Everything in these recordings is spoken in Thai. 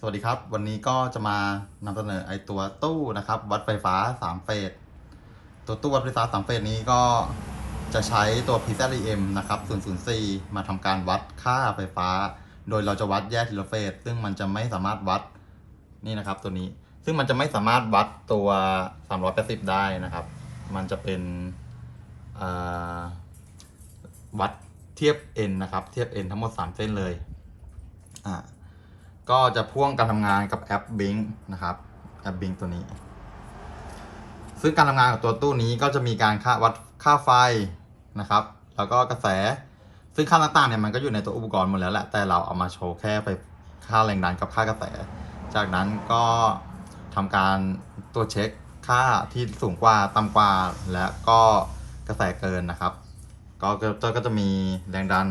สวัสดีครับ วันนี้ก็จะมานำเสนอไอตัวตู้นะครับ วัดไฟฟ้า 3 เฟส ตัวตู้วัดไฟฟ้า 3 เฟสนี้ก็จะใช้ตัว PZM นะครับ004 มาทำการวัดค่าไฟฟ้า โดยเราจะวัดแยกทีละเฟส ซึ่งมันจะไม่สามารถวัดนี่นะครับตัวนี้ ซึ่งมันจะไม่สามารถวัดตัว 380 ได้นะครับ มันจะเป็นวัดเทียบ N นะครับ เทียบ N ทั้งหมด 3 เส้นเลย อ่า ก็จะพ่วงการทำงานกับแอป Bing นะครับ แอป Bing ตัวนี้ ซึ่งการทำงานกับตัวตู้นี้ก็จะมีการค่าวัดค่าไฟนะครับ แล้วก็กระแส ซึ่งค่าต่างๆเนี่ยมันก็อยู่ในตัวอุปกรณ์หมดแล้วแหละ แต่เราเอามาโชว์แค่ไปค่าแรงดันกับค่ากระแส จากนั้นก็ทำการตัวเช็คค่าที่สูงกว่าต่ำกว่า และก็กระแสเกินนะครับ ก็ก็ก็จะมีแรงดัน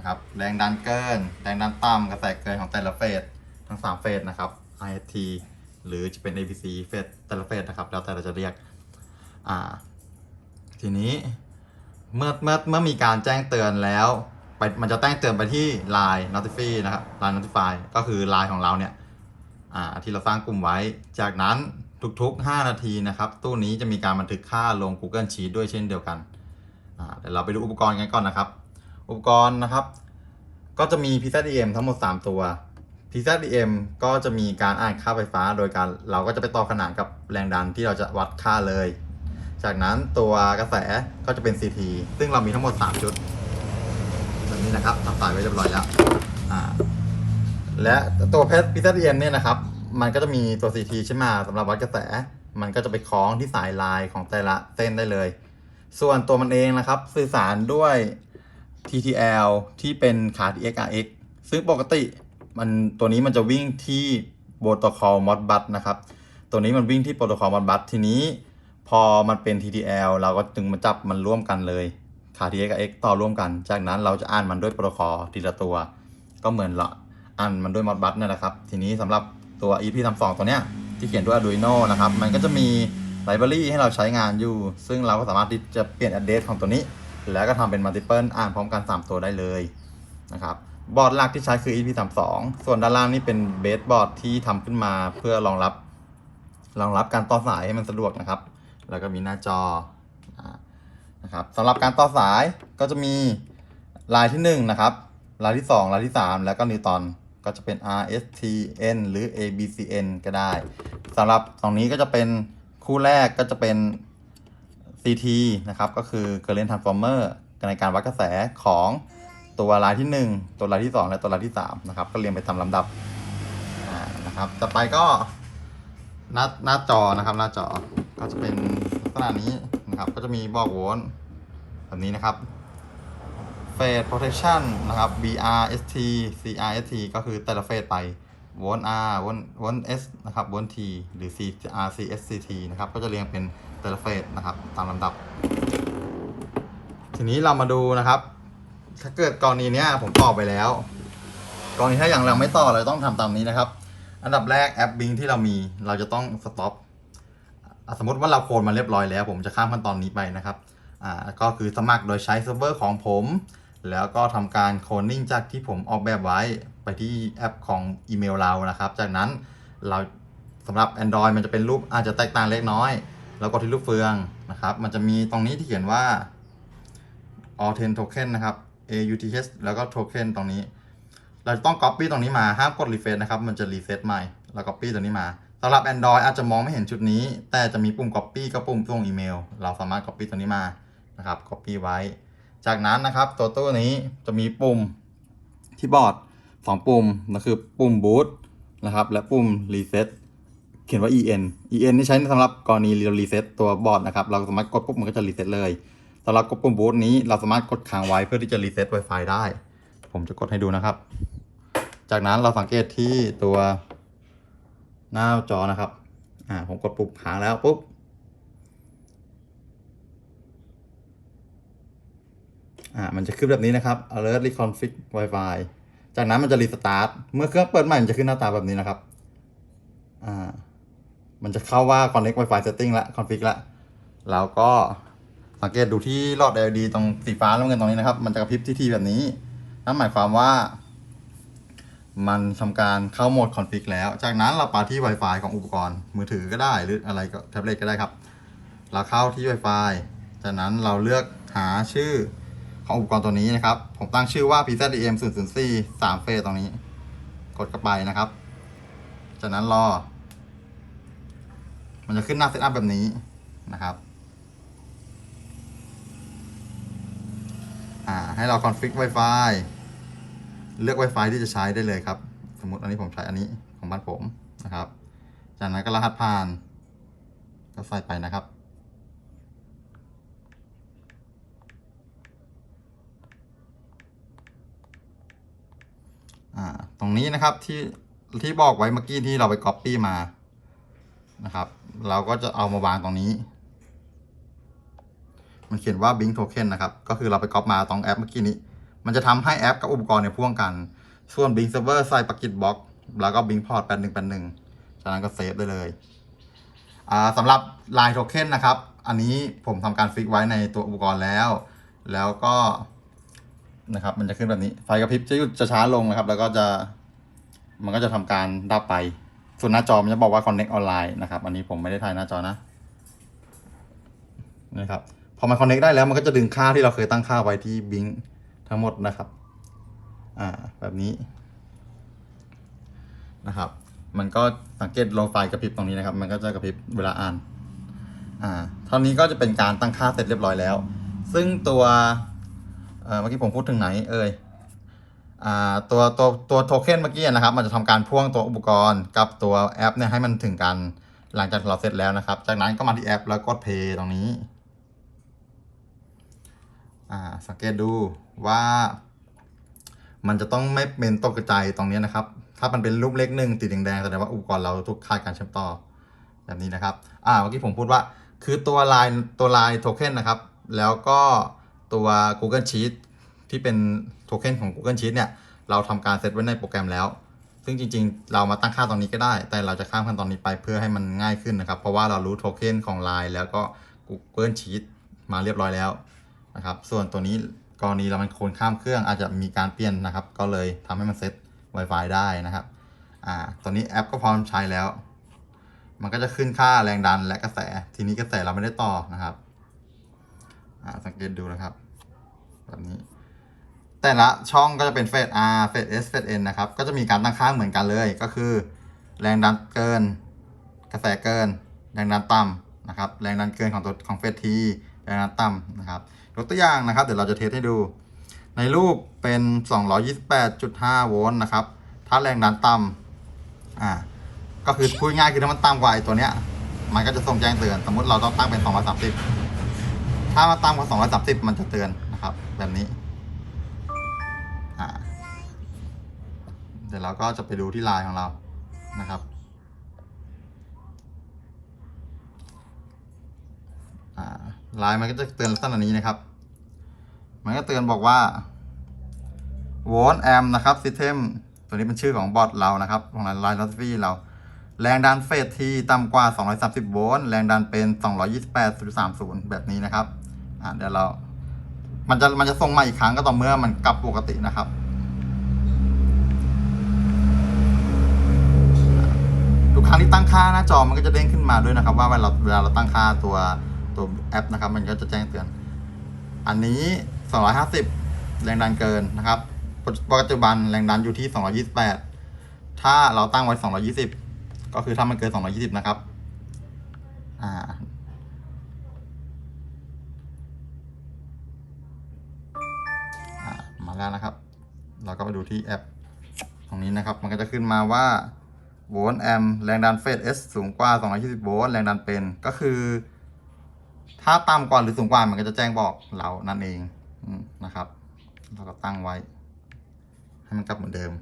นะครับ แรงดันเกิน แรงดันต่ำกระแสเกินของแต่ละเฟสทั้ง 3 เฟสนะครับ IST หรือจะเป็น ABC เฟสแต่ละเฟสนะครับ แล้วแต่เราจะเรียก อ่า ทีนี้เมื่อเมื่อเมื่อมีการแจ้งเตือนแล้วไปมันจะแจ้งเตือนไปที่ Line Notify นะครับ Line Notify ก็คือ Line ของเราเนี่ยอ่าที่เราสร้างกลุ่มไว้ จากนั้นทุกๆ 5 นาทีนะครับ ตู้นี้จะมีการบันทึกค่าลง Google Sheet ด้วยเช่นเดียวกันอ่าเดี๋ยวเราไปดูอุปกรณ์กันก่อนนะครับ อุปกรณ์นะครับ ก็จะมี PZDM ทั้งหมด 3 ตัว PZDM ก็จะมีการอ่านค่าไฟฟ้า โดยการเราก็จะไปต่อขนานกับแรงดันที่เราจะวัดค่าเลย จากนั้นตัวกระแสก็จะเป็น CT ซึ่งเรามีทั้งหมด 3 ชุดแบบนี้นะครับทำสายไว้เรียบร้อยแล้วอ่าและตัวเพชร PZDM เนี่ยนะครับ มันก็จะมีตัว CT ใช่ไหมสำหรับวัดกระแส มันก็จะไปคล้องที่สายลายของแต่ละเส้นได้เลย ส่วนตัวมันเองนะครับ สื่อสารด้วย TTL ที่เป็นขา TXRX ซึ่งปกติมันตัวนี้มันจะวิ่งที่โปรโตคอล Modbus นะครับ ตัวนี้มันวิ่งที่โปรโตคอล Modbus ทีนี้พอมันเป็น TTL เราก็จึงมาจับมันร่วมกันเลยขา TXRX ต่อร่วมกัน จากนั้นเราจะอ่านมันด้วยโปรโตคอลทีละตัว ก็เหมือนละอ่านมันด้วย Modbus นั่นแหละครับ ทีนี้สำหรับตัว EP32 ตัวเนี้ยที่เขียนด้วย Arduino นะครับ มันก็จะมีไลบรารีให้เราใช้งานอยู่ ซึ่งเราก็สามารถที่จะเปลี่ยน address ของตัวนี้ แล้วก็ทำเป็น multiple อ่านพร้อมกัน 3 ตัวได้เลยนะครับบอร์ดหลักที่ใช้คือ EP32 ส่วนด้านล่างนี่เป็นเบสบอร์ดที่ทำขึ้นมาเพื่อรองรับรองรับการต่อสายให้มันสะดวกนะครับ แล้วก็มีหน้าจอนะครับสำหรับการต่อสายก็จะมีลายที่1นะครับลายที่ 2 ลายที่ 3 แล้วก็นิวตันก็จะเป็น RSTN หรือ ABCN ก็ได้สำหรับตรงนี้ก็จะเป็นคู่แรกก็จะเป็น CT นะครับก็คือ current transformer ในการวัดกระแสของตัวรายที่ 1 ตัวรายที่ 2 และตัวรายที่3นะครับก็เรียงไปตามลำดับนะครับต่อไปก็หน้าหน้าจอนะครับหน้าจอก็จะเป็นลักษณะนี้นะครับก็จะมีบอกโวลต์แบบนี้นะครับ phase protection นะครับ BRST CRST ก็คือแต่ละเฟสไปโวลต์ R โวลต์โวลต์ S นะครับโวลต์ T หรือ CRCSCT นะครับก็จะเรียงเป็น แต่ละเฟสนะครับ ตามลำดับ ทีนี้เรามาดูนะครับ ถ้าเกิดกรณีเนี้ยผมต่อไปแล้วกรณีถ้าอย่างเราไม่ต่อเราต้องทำตามนี้นะครับ อันดับแรกแอปบิงที่เรามีเราจะต้องสต็อปสมมติว่าเราโคดมาเรียบร้อยแล้ว ผมจะข้ามขั้นตอนนี้ไปนะครับอ่าก็คือสมัครโดยใช้เซิร์ฟเวอร์ของผม แล้วก็ทำการโคลนนิ่งจากที่ผมออกแบบไว้ไปที่แอปของอีเมลเรานะครับ จากนั้นเราสำหรับ Android มันจะเป็นรูปอาจจะแตกต่างเล็กน้อย แล้วก็ที่รูปเฟืองนะครับ มันจะมีตรงนี้ที่เขียนว่า Authent Token นะครับ AUTH แล้วก็ Token ตรงนี้ เราต้อง Copy ตรงนี้มา ห้ามกด Refresh นะครับ มันจะ Reset ใหม่ แล้ว Copy ตัวนี้มาสำหรับ Android อาจจะมองไม่เห็นชุดนี้ แต่จะมีปุ่ม Copy กับปุ่มส่งอีเมล เราสามารถ Copy ตัวนี้มานะครับ Copy ไว้ จากนั้นนะครับ ตัวตู้นี้จะมีปุ่มที่บอร์ดสองปุ่มนั่นคือปุ่ม Boot นะครับ และปุ่ม Reset ขียนว่า en en นี่ใช้สำหรับกรณีเรา reset ตัวบอร์ดนะครับ เราสามารถกดปุ๊บมันก็จะ reset เลยสำหรับกดปุ่ม boot นี้เราสามารถกดค้างไว้เพื่อที่จะ reset Wi-Fi ได้ ผมจะกดให้ดูนะครับ จากนั้นเราสังเกตที่ตัวหน้าจอนะครับอ่าผมกดปุ่มค้างแล้วปุ๊บอ่ามันจะขึ้นแบบนี้นะครับ alert reconfig Wi-Fi จากนั้นมันจะ restart เมื่อเครื่องเปิดใหม่มันจะขึ้นหน้าตาแบบนี้นะครับ อ่า มันจะเข้าว่า connect Wi-Fi setting ละ config ละ แล้วก็สังเกตดูที่หลอด LED ตรงสีฟ้าแล้วเงินตรงนี้นะครับ มันจะกระพริบที่ทีแบบนี้นั่นหมายความว่า มันทำการเข้าโหมดคอนฟิกแล้ว จากนั้นเราไปที่ Wi-Fi ของอุปกรณ์มือถือก็ได้หรืออะไรก็แท็บเล็ตก็ได้ครับ เราเข้าที่ Wi-Fi จากนั้นเราเลือกหาชื่อของอุปกรณ์ตัวนี้นะครับ ผมตั้งชื่อว่า PZDM 004 3เฟสตรงนี้ กดเข้าไปนะครับ จากนั้นรอ มันจะขึ้นหน้าเซตอัพแบบนี้นะครับให้เราคอนฟิก Wi-Fi เลือก Wi-Fi ที่จะใช้ได้เลยครับ สมมติอันนี้ผมใช้อันนี้ของบ้านผมนะครับ จากนั้นก็รหัสผ่าน ก็ใส่ไปนะครับ ตรงนี้นะครับที่ที่บอกไว้เมื่อกี้ที่เราไป Copy มานะครับ เราก็จะเอามาวางตรงนี้ มันเขียนว่า Bing Token นะครับ ก็คือเราไปก๊อปมาตรงแอปเมื่อกี้นี้ มันจะทำให้แอปกับอุปกรณ์เนี่ยพ่วงกัน ส่วน Bing Server ใส่ปากกิจบล็อก แล้วก็ Bing Port 8181จากนั้นก็เซฟได้เลยอ่าสำหรับ Line Token นะครับ อันนี้ผมทำการฟิกไว้ในตัวอุปกรณ์แล้ว แล้วก็นะครับ มันจะขึ้นแบบนี้ ไฟกระพริบจะหยุดจะช้าลงนะครับ แล้วก็จะ มันก็จะทำการดับไป ส่วนหน้าจอมันจะบอกว่า Connect Online นะครับ อันนี้ผมไม่ได้ถ่ายหน้าจอนะนะครับพอมัน Connect ได้แล้วมันก็จะดึงค่าที่เราเคยตั้งค่าไว้ที่ Bing ทั้งหมดนะครับ อ่า แบบนี้นะครับ มันก็สังเกตโลไฟกระพริบตรงนี้นะครับ มันก็จะกระพริบเวลาอ่าน อ่า เท่านี้ก็จะเป็นการตั้งค่าเสร็จเรียบร้อยแล้ว ซึ่งตัวเมื่อกี้ผมพูดถึงไหน เอ่ยอ่า ตัวตัวตัวโทเค็นเมื่อกี้นะครับ มันจะทำการพ่วงตัวอุปกรณ์กับตัวแอปเนี่ยให้มันถึงกันหลังจากเราเสร็จแล้วนะครับ จากนั้นก็มาที่แอปแล้วกด Play ตรงนี้สังเกตดูว่ามันจะต้องไม่เป็นตกกระจายตรงนี้นะครับ ถ้ามันเป็นรูปเลขหนึ่งติดแดงแสดงว่าอุปกรณ์เราทุกค่ายการเชื่อมต่อแบบนี้นะครับ อ่า เมื่อกี้ผมพูดว่าคือตัวลายตัวลายโทเค็นนะครับ แล้วก็ตัว Google Sheet ที่เป็นโทเค็นของ Google Sheet เนี่ยเราทำการเซตไว้ในโปรแกรมแล้ว ซึ่งจริงๆ เรามาตั้งค่าตรงนี้ก็ได้ แต่เราจะข้ามขั้นตอนนี้ไปเพื่อให้มันง่ายขึ้นนะครับ เพราะว่าเรารู้โทเค็นของ Line แล้วก็ Google Sheet มาเรียบร้อยแล้วนะครับ ส่วนตัวนี้กรณีเรามันโคนข้ามเครื่องอาจจะมีการเปลี่ยนนะครับ ก็เลยทำให้มันเซต Wi-Fi ได้นะครับ อ่า ตอนนี้แอปก็พร้อมใช้แล้ว มันก็จะขึ้นค่าแรงดันและกระแส ทีนี้กระแสเราไม่ได้ต่อนะครับ อ่า สังเกตดูนะครับ แบบนี้ แต่ละช่องก็จะเป็นเฟส R เฟส S เฟส N นะครับ ก็จะมีการตั้งค่าเหมือนกันเลยก็คือ แรงดันเกิน กระแสเกิน แรงดันต่ำนะครับ แรงดันเกินของตัวของเฟส T แรงดันต่ำนะครับยกตัวอย่างนะครับ เดี๋ยวเราจะเทสให้ดู ในรูปเป็น 228.5 โวลต์นะครับ ถ้าแรงดันต่ำอ่าก็คือพูดง่ายคือถ้ามันต่ำกว่าไอ้ตัวเนี้ย มันก็จะส่งแจ้งเตือน สมมติเราต้องตั้งเป็น 230 ถ้ามันต่ำกว่า 230 มันจะเตือนนะครับ แบบนี้ เดี๋ยวเราก็จะไปดูที่ไลน์ของเรานะครับอ่าไลน์มันก็จะเตือนลักษณะนี้นะครับ มันก็เตือนบอกว่าโวลต์แอมนะครับซิสเต็มตัวนี้เป็นชื่อของบอทเรานะครับของไลน์ลอสฟี่เรา แรงดันเฟสที่ต่ำกว่า 230 โวลต์ แรงดันเป็น 228.30 แบบนี้นะครับ อ่าเดี๋ยวเรา มันจะ มันจะส่งมาอีกครั้งก็ต่อเมื่อมันกลับปกตินะครับ ทุกครั้งที่ตั้งค่าหน้าจอมันก็จะเด้งขึ้นมาด้วยนะครับ ว่าเวลาเวลาเราตั้งค่าตัวตัวแอปนะครับ มันก็จะแจ้งเตือน อันนี้ 250 แรงดันเกินนะครับปัจจุบันแรงดันอยู่ที่ 228 ถ้าเราตั้งไว้ 220 ก็คือถ้ามันเกิน 220 นะครับอ่าอ่ามาแล้วนะครับ เราก็ไปดูที่แอป ตรงนี้นะครับ มันก็จะขึ้นมาว่า โวลต์แอมแรงดันเฟส S สูงกว่า 220 โวลต์แรงดันเป็นก็คือ ถ้าต่ำกว่าหรือสูงกว่ามันก็จะแจ้งบอกเรานั่นเองนะครับ เราก็ตั้งไว้ ให้มันกลับเหมือนเดิม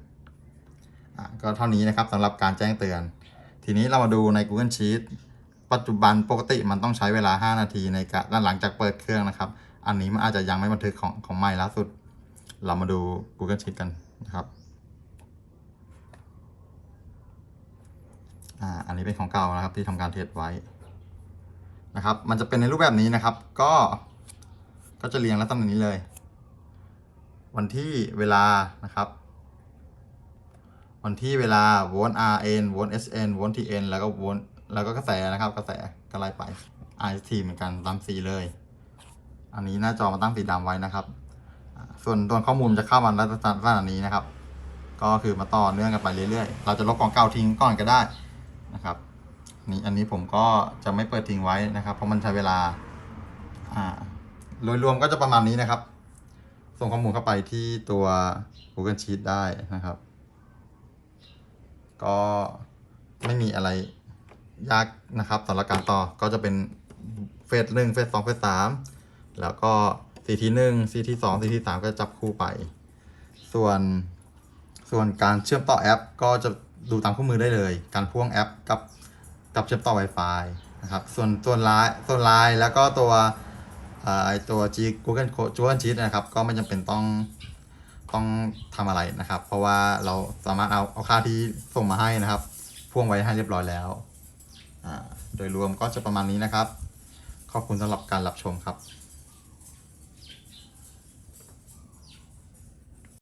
อะก็เท่านี้นะครับสำหรับการแจ้งเตือน ทีนี้เรามาดูใน Google Sheet ปัจจุบันปกติมันต้องใช้เวลา 5 นาทีในการหลังจากเปิดเครื่องนะครับ อันนี้มันอาจจะยังไม่บันทึกของของใหม่ล่าสุด เรามาดู Google Sheet กันนะครับ อ่าอันนี้เป็นของเก่านะครับที่ทำการเทสไว้นะครับ มันจะเป็นในรูปแบบนี้นะครับ ก็ก็จะเรียงลักษณะนี้เลย วันที่เวลานะครับ วันที่เวลาโวลต์ RN โวลต์ SN โวลต์ TN แล้วก็โวลต์แล้วก็กระแสนะครับ กระแสก็ไล่ไป IST เหมือนกันตามสีเลย อันนี้หน้าจอมาตั้งสีดำไว้นะครับ ส่วนตัวข้อมูลจะเข้ามาลักษณะนี้นะครับ ก็คือมาต่อเนื่องกันไปเรื่อยๆ เราจะลบของเก่าทิ้งก่อนก็ได้ นะครับนี่อันนี้ผมก็จะไม่เปิดทิ้งไว้นะครับ เพราะมันใช้เวลาอ่าโดยรวมก็จะประมาณนี้นะครับ ส่งข้อมูลเข้าไปที่ตัว Google Sheet ได้นะครับ ก็ไม่มีอะไรยากนะครับสำหรับการต่อก็จะเป็นเฟสหนึ่งเฟสสองเฟสสามแล้วก็ซีทีหนึ่งซีทีสองซีทีสามก็จับคู่ไป ส่วนส่วนการเชื่อมต่อแอปก็จะ ดูตามคู่มือได้เลย การพ่วงแอปกับกับเชื่อมต่อ Wi-Fi นะครับ ส่วนส่วนไลน์ส่วนไลน์แล้วก็ตัวอ่อไอตัว G Google Co- Google Sheet นะครับ ก็ไม่จำเป็นต้องต้องทำอะไรนะครับ เพราะว่าเราสามารถเอาเอาค่าที่ส่งมาให้นะครับ พ่วงไว้ให้เรียบร้อยแล้วโดยรวมก็จะประมาณนี้นะครับ ขอบคุณสำหรับการรับชมครับ